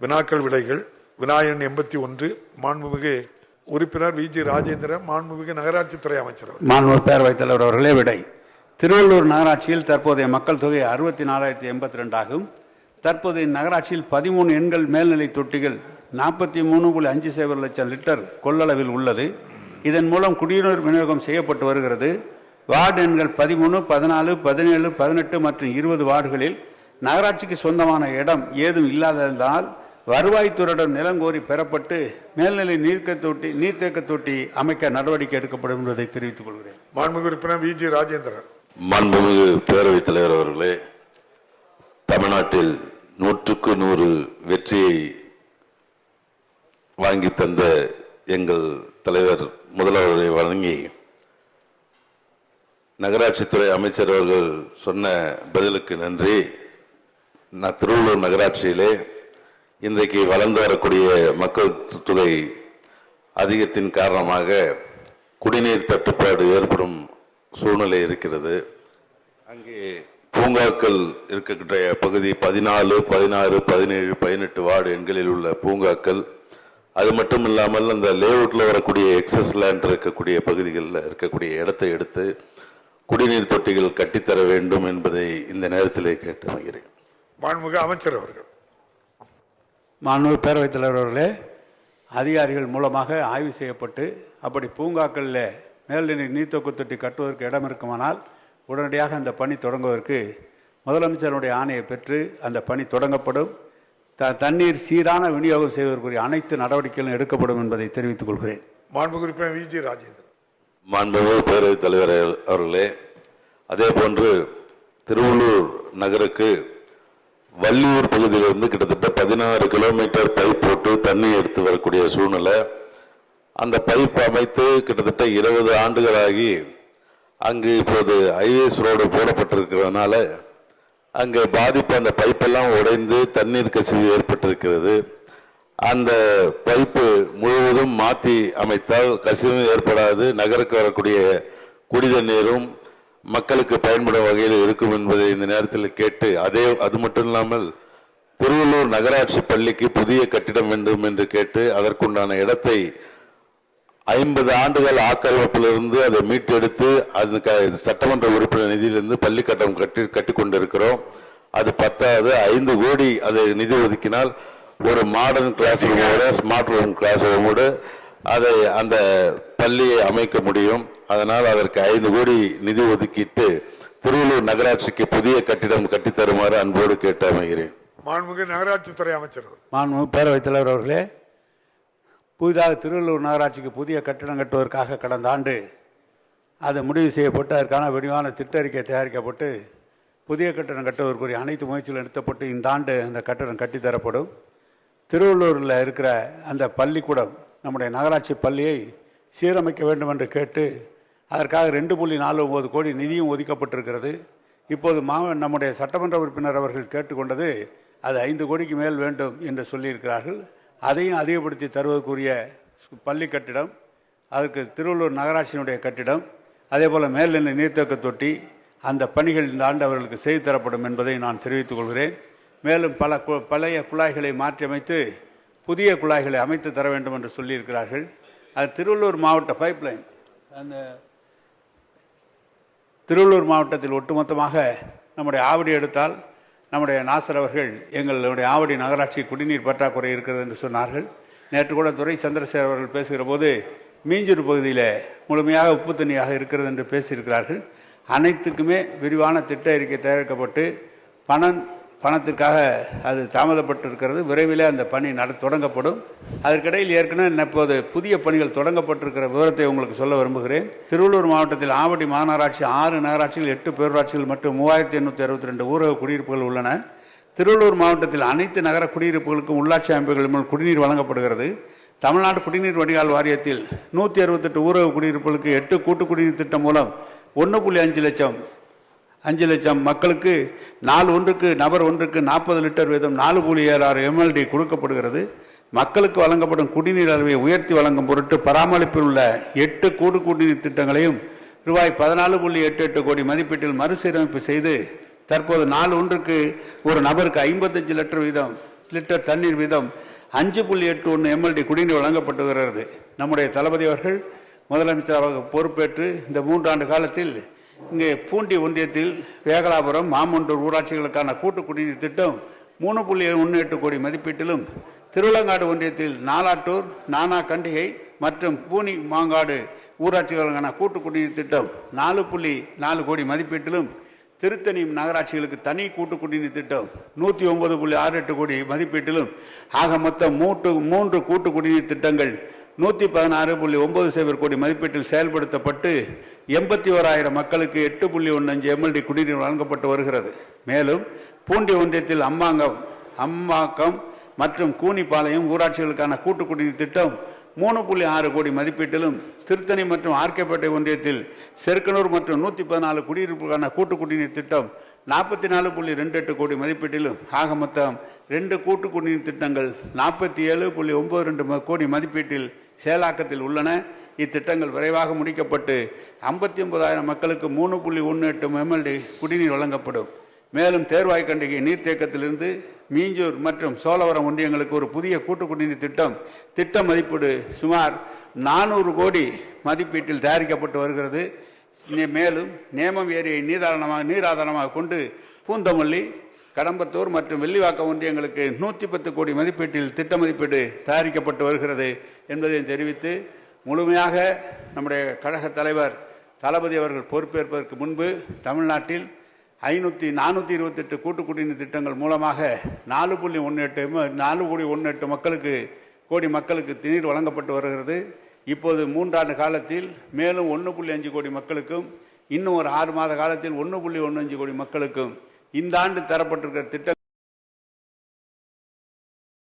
வினாக்கள் விடைகள் விநாயகன் எண்பத்தி ஒன்று மாண்புமிகு உறுப்பினர் வி. ஜி. ராஜேந்திரன் மாண்புமிகு நகராட்சித்துறை அமைச்சர் மாண்புமிகு பேரவைத் தலைவர் அவர்களே விடை. திருவள்ளூர் நகராட்சியில் தற்போதைய மக்கள் தொகை அறுபத்தி நாலாயிரத்தி எண்பத்தி ரெண்டாகும் தற்போதைய நகராட்சியில் பதிமூணு எண்கள் மேல்நிலை தொட்டிகள் நாற்பத்தி மூணு புள்ளி அஞ்சு சைபர் லட்சம் லிட்டர் கொள்ளளவில் உள்ளது. இதன் மூலம் குடிநீர் விநியோகம் செய்யப்பட்டு வருகிறது. வார்டு எண்கள் பதிமூணு பதினாலு பதினேழு பதினெட்டு மற்றும் இருபது வார்டுகளில் நகராட்சிக்கு சொந்தமான இடம் ஏதும் இல்லாததால் வருவாய்த்துறையிடம் நிலம் கோரி பெறப்பட்டு மேல்நிலை நீர்க்க தொட்டி நீர்த்தேக்க தொட்டி அமைக்க நடவடிக்கை எடுக்கப்படும் என்பதை தெரிவித்துக் கொள்கிறேன். மாண்புமிகு உறுப்பினர் வி. ஜி. ராஜேந்திரன். மாண்புமிகு பேரவைத் தலைவர் அவர்களே தமிழ்நாட்டில் நூற்றுக்கு நூறு வெற்றியை வாங்கி தந்த எங்கள் தலைவர் முதல்வரை வழங்கி நகராட்சித்துறை அமைச்சர் அவர்கள் சொன்ன பதிலுக்கு நன்றி. நான் திருவள்ளூர் நகராட்சியிலே இன்றைக்கு வளர்ந்து வரக்கூடிய மக்கள் தொகை அதிகத்தின் காரணமாக குடிநீர் தட்டுப்பாடு ஏற்படும் சூழ்நிலை இருக்கிறது. அங்கே பூங்காக்கள் இருக்கக்கூடிய பகுதி பதினாலு பதினாறு பதினேழு பதினெட்டு வார்டு எண்களில் உள்ள பூங்காக்கள் அது மட்டும் இல்லாமல் அந்த லேஅவுட்டில் வரக்கூடிய எக்ஸஸ் லேண்ட் இருக்கக்கூடிய பகுதிகளில் இருக்கக்கூடிய இடத்தை எடுத்து குடிநீர் தொட்டிகள் கட்டித்தர வேண்டும் என்பதை இந்த நேரத்திலே கேட்டு அமைகிறேன் மாண்புமிகு அமைச்சர் அவர்கள். மாண்பு பேரவைத் தலைவர் அவர்களே அதிகாரிகள் மூலமாக ஆய்வு செய்யப்பட்டு அப்படி பூங்காக்களில் மேல்நிலை நீர்த்தொக்கு தொட்டி கட்டுவதற்கு இடம் இருக்குமானால் உடனடியாக அந்த பணி தொடங்குவதற்கு முதலமைச்சருடைய ஆணையை பெற்று அந்த பணி தொடங்கப்படும். த தண்ணீர் சீரான விநியோகம் செய்வதற்குரிய அனைத்து நடவடிக்கைகளும் எடுக்கப்படும் என்பதை தெரிவித்துக் கொள்கிறேன். மாண்புமிகு உறுப்பினர் வி. ஜி. ராஜேந்திரன். மாண்புமிகு பேரவைத் தலைவர் அவர்களே அதே போன்று திருவள்ளூர் நகருக்கு வள்ளியூர் பகுதியிலிருந்து கிட்டத்தட்ட பதினாறு கிலோமீட்டர் பைப் போட்டு தண்ணி எடுத்து வரக்கூடிய சூழ்நிலை. அந்த பைப் அமைத்து கிட்டத்தட்ட இருபது ஆண்டுகளாகி அங்கு இப்போது ஹைவேஸ் ரோடு போடப்பட்டிருக்கிறதுனால அங்கே பாதிப்பு அந்த பைப்பெல்லாம் உடைந்து தண்ணீர் கசிவு ஏற்பட்டிருக்கிறது. அந்த பைப்பு முழுவதும் மாற்றி அமைத்தால் கசிவும் ஏற்படாது. நகருக்கு வரக்கூடிய குடி தண்ணீரும் மக்களுக்கு பயன்படும் வகையில் இருக்கும் என்பதை நேரத்தில் கேட்டு அதே அது மட்டும் இல்லாமல் திருவள்ளூர் நகராட்சி பள்ளிக்கு புதிய கட்டிடம் வேண்டும் என்று கேட்டு அதற்குண்டான இடத்தை ஐம்பது ஆண்டுகள் ஆக்கிரமிப்பிலிருந்து அதை மீட்டெடுத்து அது சட்டமன்ற உறுப்பினர் நிதியிலிருந்து பள்ளி கட்டடம் கட்டி கட்டி கொண்டிருக்கிறோம் அது பத்தாவது ஐந்து கோடி அதை நிதி ஒதுக்கினால் ஒரு மாடர்ன் கிளாஸ் ரூமோட ஸ்மார்ட் ரூம் கிளாஸ் ரூமோடு அதை அந்த பள்ளியை அமைக்க முடியும். அதனால் அதற்கு ஐந்து கோடி நிதி ஒதுக்கிட்டு திருவள்ளூர் நகராட்சிக்கு புதிய கட்டிடம் கட்டித் தருமாறு அன்போடு கேட்டு அமைகிறேன் மாண்புமிகு நகராட்சித்துறை அமைச்சர் அவர்கள். மாண்பு பேரவைத் தலைவர் அவர்களே புதிதாக திருவள்ளூர் நகராட்சிக்கு புதிய கட்டிடம் கட்டுவதற்காக கடந்த ஆண்டு அது முடிவு செய்யப்பட்டு அதற்கான விரிவான திட்டறிக்கை தயாரிக்கப்பட்டு புதிய கட்டடம் கட்டுவதற்குரிய அனைத்து முயற்சிகளும் எடுத்தப்பட்டு இந்த ஆண்டு அந்த கட்டடம் கட்டித்தரப்படும் திருவள்ளூரில் இருக்கிற அந்த பள்ளிக்கூடம் நம்முடைய நகராட்சி பள்ளியை சீரமைக்க வேண்டும் என்று கேட்டு அதற்காக ரெண்டு புள்ளி நாலு ஒம்பது கோடி நிதியும் ஒதுக்கப்பட்டிருக்கிறது. இப்போது மா நம்முடைய சட்டமன்ற உறுப்பினர் அவர்கள் கேட்டுக்கொண்டது அது ஐந்து கோடிக்கு மேல் வேண்டும் என்று சொல்லியிருக்கிறார்கள். அதையும் அதிகப்படுத்தி தருவதற்குரிய பள்ளி கட்டிடம் அதற்கு திருவள்ளூர் நகராட்சியினுடைய கட்டிடம் அதே போல் மேல்நிலை நீர்த்தேக்க தொட்டி அந்த பணிகள் இந்த ஆண்டு அவர்களுக்கு செய்து தரப்படும் என்பதை நான் தெரிவித்துக் கொள்கிறேன். மேலும் பல கு- பழைய குழாய்களை மாற்றியமைத்து புதிய குழாய்களை அமைத்து தர வேண்டும் என்று சொல்லியிருக்கிறார்கள். அது திருவள்ளூர் மாவட்ட பைப்லைன் அந்த திருவள்ளூர் மாவட்டத்தில் ஒட்டுமொத்தமாக நம்முடைய ஆவடி எடுத்தால் நம்முடைய நாசர் அவர்கள் எங்களுடைய ஆவடி நகராட்சி குடிநீர் பற்றாக்குறை இருக்கிறது என்று சொன்னார்கள். நேற்று கூட துறை சந்திரசேகர் அவர்கள் பேசுகிற போது மீஞ்சூர் பகுதியில் முழுமையாக உப்பு தண்ணியாக இருக்கிறது என்று பேசியிருக்கிறார்கள். அனைத்துக்குமே விரிவான திட்ட அறிக்கை தயாரிக்கப்பட்டு பணம் பணத்திற்காக அது தாமதப்பட்டிருக்கிறது. விரைவிலே அந்த பணி நட தொடங்கப்படும். அதற்கிடையில் ஏற்கனவே இப்போது புதிய பணிகள் தொடங்கப்பட்டிருக்கிற விவரத்தை உங்களுக்கு சொல்ல விரும்புகிறேன். திருவள்ளூர் மாவட்டத்தில் ஆவடி மாநகராட்சி ஆறு நகராட்சிகள் எட்டு பேரூராட்சிகள் மற்றும் மூவாயிரத்தி எண்ணூற்றி அறுபத்தி ரெண்டு ஊரக குடியிருப்புகள் உள்ளன. திருவள்ளூர் மாவட்டத்தில் அனைத்து நகர குடியிருப்புகளுக்கும் உள்ளாட்சி அமைப்புகள் மூலம் குடிநீர் வழங்கப்படுகிறது. தமிழ்நாடு குடிநீர் வடிகால் வாரியத்தில் நூற்றி அறுபத்தெட்டு ஊரக குடியிருப்புகளுக்கு எட்டு கூட்டு குடிநீர் திட்டம் மூலம் ஒன்று புள்ளி அஞ்சு லட்சம் அஞ்சு லட்சம் மக்களுக்கு நாள் ஒன்றுக்கு நபர் ஒன்றுக்கு நாற்பது லிட்டர் வீதம் நாலு புள்ளி ஏழு ஆறு எம்எல்டி கொடுக்கப்படுகிறது. மக்களுக்கு வழங்கப்படும் குடிநீர் அளவை உயர்த்தி வழங்கும் பொருட்டு பராமரிப்பில் உள்ள எட்டு கூடு குடிநீர் திட்டங்களையும் ரூபாய் பதினாலு புள்ளி எட்டு எட்டு கோடி மதிப்பீட்டில் மறுசீரமைப்பு செய்து தற்போது நாள் ஒன்றுக்கு ஒரு நபருக்கு ஐம்பத்தஞ்சு லிட்டர் வீதம் லிட்டர் தண்ணீர் வீதம் அஞ்சு புள்ளி எட்டு ஒன்று எம்எல்டி குடிநீர் வழங்கப்பட்டு வருகிறது நம்முடைய தளபதி அவர்கள் முதலமைச்சராக பொறுப்பேற்று இந்த மூன்றாண்டு காலத்தில் இங்கே பூண்டி ஒன்றியத்தில் வேகலாபுரம் மாமண்டூர் ஊராட்சிகளுக்கான கூட்டு குடிநீர் திட்டம் மூணு புள்ளி ஒன்று எட்டு கோடி மதிப்பீட்டிலும் திருவிழங்காடு ஒன்றியத்தில் நாலாட்டூர் நானா கண்டிகை மற்றும் பூனி மாங்காடு ஊராட்சிகளுக்கான கூட்டு குடிநீர் திட்டம் நாலு புள்ளி நாலு கோடி மதிப்பீட்டிலும் திருத்தணி நகராட்சிகளுக்கு தனி கூட்டு குடிநீர் திட்டம் நூற்றி ஒன்பது புள்ளி ஆறு எட்டு கோடி மதிப்பீட்டிலும் ஆக மொத்தம் மூன்று மூன்று கூட்டு குடிநீர் திட்டங்கள் நூற்றி பதினாறு புள்ளி ஒன்பது சைபர் கோடி மதிப்பீட்டில் செயல்படுத்தப்பட்டு எண்பத்தி ஓராயிரம் மக்களுக்கு எட்டு புள்ளி ஒன்று அஞ்சு எம்எல்டி குடிநீர் வழங்கப்பட்டு வருகிறது. மேலும் பூண்டி ஒன்றியத்தில் அம்மாங்கம் அம்மாக்கம் மற்றும் கூனிப்பாளையம் ஊராட்சிகளுக்கான கூட்டு குடிநீர் திட்டம் மூணு புள்ளி ஆறு கோடி மதிப்பீட்டிலும் திருத்தணி மற்றும் ஆர்கேப்பேட்டை ஒன்றியத்தில் செருக்கனூர் மற்றும் நூற்றி பதினாலு குடியிருப்புக்கான கூட்டு குடிநீர் திட்டம் நாற்பத்தி நாலு புள்ளி ரெண்டு எட்டு கோடி மதிப்பீட்டிலும் ஆக மொத்தம் ரெண்டு கூட்டு குடிநீர் திட்டங்கள் நாற்பத்தி ஏழு புள்ளி ஒன்பது ரெண்டு கோடி மதிப்பீட்டில் செயலாக்கத்தில் உள்ளன. இத்திட்டங்கள் விரைவாக முடிக்கப்பட்டு ஐம்பத்தி ஒன்பதாயிரம் மக்களுக்கு மூணு புள்ளி ஒன்று எட்டு எம்எல்டி குடிநீர் வழங்கப்படும். மேலும் தேர்வாய்க்கண்டிகை நீர்த்தேக்கத்திலிருந்து மீஞ்சூர் மற்றும் சோழவரம் ஒன்றியங்களுக்கு ஒரு புதிய கூட்டு குடிநீர் திட்டம். திட்ட மதிப்பீடு சுமார் நானூறு கோடி மதிப்பீட்டில் தயாரிக்கப்பட்டு வருகிறது. மேலும் நேமம் ஏரியை நீதாரணமாக நீராதாரமாக கொண்டு பூந்தமல்லி கடம்பத்தூர் மற்றும் வெள்ளிவாக்கம் ஒன்றியங்களுக்கு நூற்றி பத்து கோடி மதிப்பீட்டில் திட்ட மதிப்பீடு தயாரிக்கப்பட்டு வருகிறது என்பதை தெரிவித்து முழுமையாக நம்முடைய கழக தலைவர் தளபதி அவர்கள் பொறுப்பேற்பதற்கு முன்பு தமிழ்நாட்டில் ஐநூற்றி நானூற்றி இருபத்தெட்டு கூட்டு குடிநீர் திட்டங்கள் மூலமாக நாலு புள்ளி ஒன்று எட்டு ம- நாலு கோடி ஒன்று எட்டு மக்களுக்கு கோடி மக்களுக்கு நீர் வழங்கப்பட்டு வருகிறது. இப்போது மூன்றாண்டு காலத்தில் மேலும் ஒன்று புள்ளி அஞ்சு கோடி மக்களுக்கும் இன்னும் ஒரு ஆறு மாத காலத்தில் ஒன்று புள்ளி ஒன்று அஞ்சு கோடி மக்களுக்கும் இந்த ஆண்டு தரப்பட்டிருக்கிற திட்டம்